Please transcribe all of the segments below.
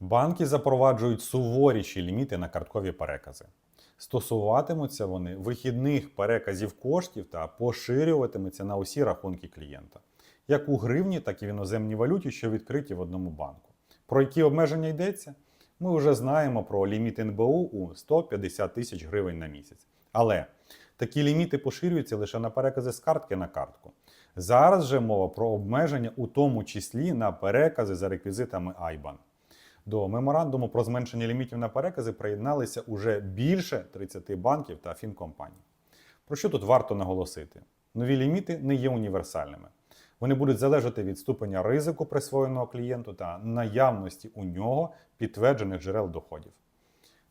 Банки запроваджують суворіші ліміти на карткові перекази. Стосуватимуться вони вихідних переказів коштів та поширюватимуться на усі рахунки клієнта, як у гривні, так і в іноземній валюті, що відкриті в одному банку. Про які обмеження йдеться? Ми вже знаємо про ліміт НБУ у 150 тисяч гривень на місяць. Але такі ліміти поширюються лише на перекази з картки на картку. Зараз же мова про обмеження, у тому числі на перекази за реквізитами IBAN. До меморандуму про зменшення лімітів на перекази приєдналися уже більше 30 банків та фінкомпаній. Про що тут варто наголосити? Нові ліміти не є універсальними. Вони будуть залежати від ступеня ризику присвоєного клієнту та наявності у нього підтверджених джерел доходів.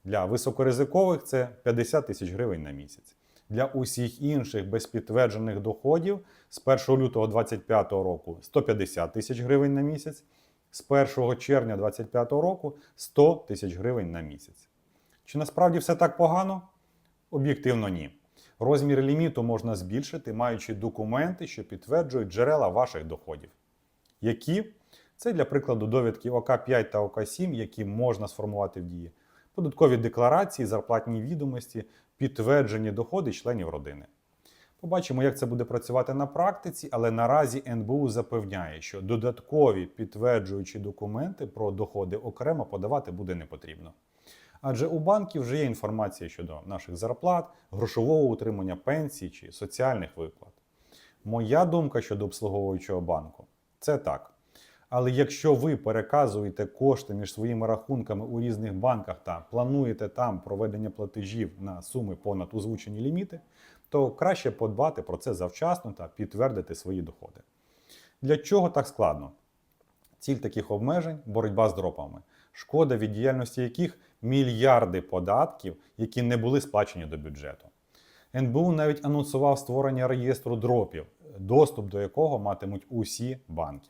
Для високоризикових це 50 тисяч гривень на місяць. Для усіх інших без підтверджених доходів з 1 лютого 2025 року 150 тисяч гривень на місяць, з 1 червня 2025 року 100 тисяч гривень на місяць. Чи насправді все так погано? Об'єктивно ні. Розмір ліміту можна збільшити, маючи документи, що підтверджують джерела ваших доходів. Які? Це для прикладу довідки ОК5 та ОК7, які можна сформувати в дії, податкові декларації, зарплатні відомості, підтверджені доходи членів родини. Побачимо, як це буде працювати на практиці, але наразі НБУ запевняє, що додаткові підтверджуючі документи про доходи окремо подавати буде не потрібно. Адже у банків вже є інформація щодо наших зарплат, грошового утримання пенсій чи соціальних виплат. Моя думка щодо обслуговуючого банку це так. Але якщо ви переказуєте кошти між своїми рахунками у різних банках та плануєте там проведення платежів на суми понад озвучені ліміти, то краще подбати про це завчасно та підтвердити свої доходи. Для чого так складно? Ціль таких обмежень боротьба з дропами, шкода від діяльності яких мільярди податків, які не були сплачені до бюджету. НБУ навіть анонсував створення реєстру дропів, доступ до якого матимуть усі банки.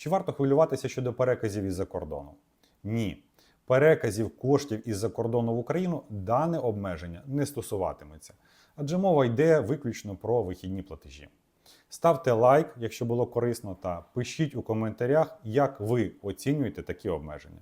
Чи варто хвилюватися щодо переказів із-за кордону? Ні. Переказів коштів із-за кордону в Україну дане обмеження не стосуватиметься, адже мова йде виключно про вихідні платежі. Ставте лайк, якщо було корисно, та пишіть у коментарях, як ви оцінюєте такі обмеження.